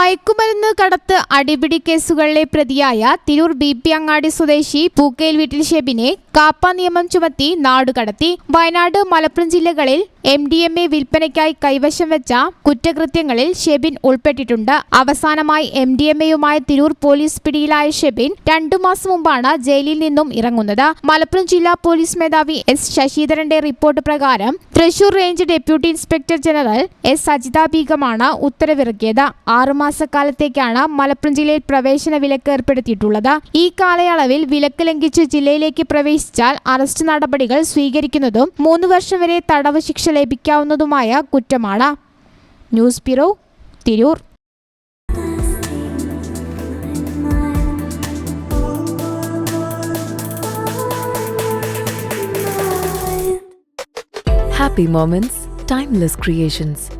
മയക്കുമരുന്ന് കടത്ത് അടിപിടി കേസുകളിലെ പ്രതിയായ തിരൂർ ബി പി അങ്ങാടി സ്വദേശി പൂക്കയിൽ വീട്ടിൽ ഷെബിനെ കാപ്പ നിയമം ചുമത്തി നാടുകടത്തി വയനാട് മലപ്പുറം ജില്ലകളിൽ എം ഡി എം എ വിൽപ്പനയ്ക്കായി കൈവശം വെച്ച കുറ്റകൃത്യങ്ങളിൽ ഷെബിൻ ഉൾപ്പെട്ടിട്ടുണ്ട്. അവസാനമായി എം ഡി എം എയുമായി തിരൂർ പോലീസ് പിടിയിലായ ഷെബിൻ രണ്ടു മാസം മുമ്പാണ് ജയിലിൽ നിന്നും ഇറങ്ങുന്നത്. മലപ്പുറം ജില്ലാ പോലീസ് മേധാവി എസ് ശശിധരന്റെ റിപ്പോർട്ട് പ്രകാരം Thrissur range deputy inspector general S Sajitha ബീഗമാണ് ഉത്തരവിറക്കിയത്. ആറുമാസക്കാലത്തേക്കാണ് മലപ്പുറം ജില്ലയിൽ പ്രവേശന വിലക്ക് ഏർപ്പെടുത്തിയിട്ടുള്ളത്. ഈ കാലയളവിൽ വിലക്ക് ലംഘിച്ച് ജില്ലയിലേക്ക് പ്രവേശിച്ചാൽ അറസ്റ്റ് നടപടികൾ സ്വീകരിക്കുന്നതും മൂന്ന് വർഷം വരെ തടവ് ശിക്ഷ ലഭിക്കാവുന്നതുമായ കുറ്റമാണ്. News bureau Tirur. Happy moments, timeless creations.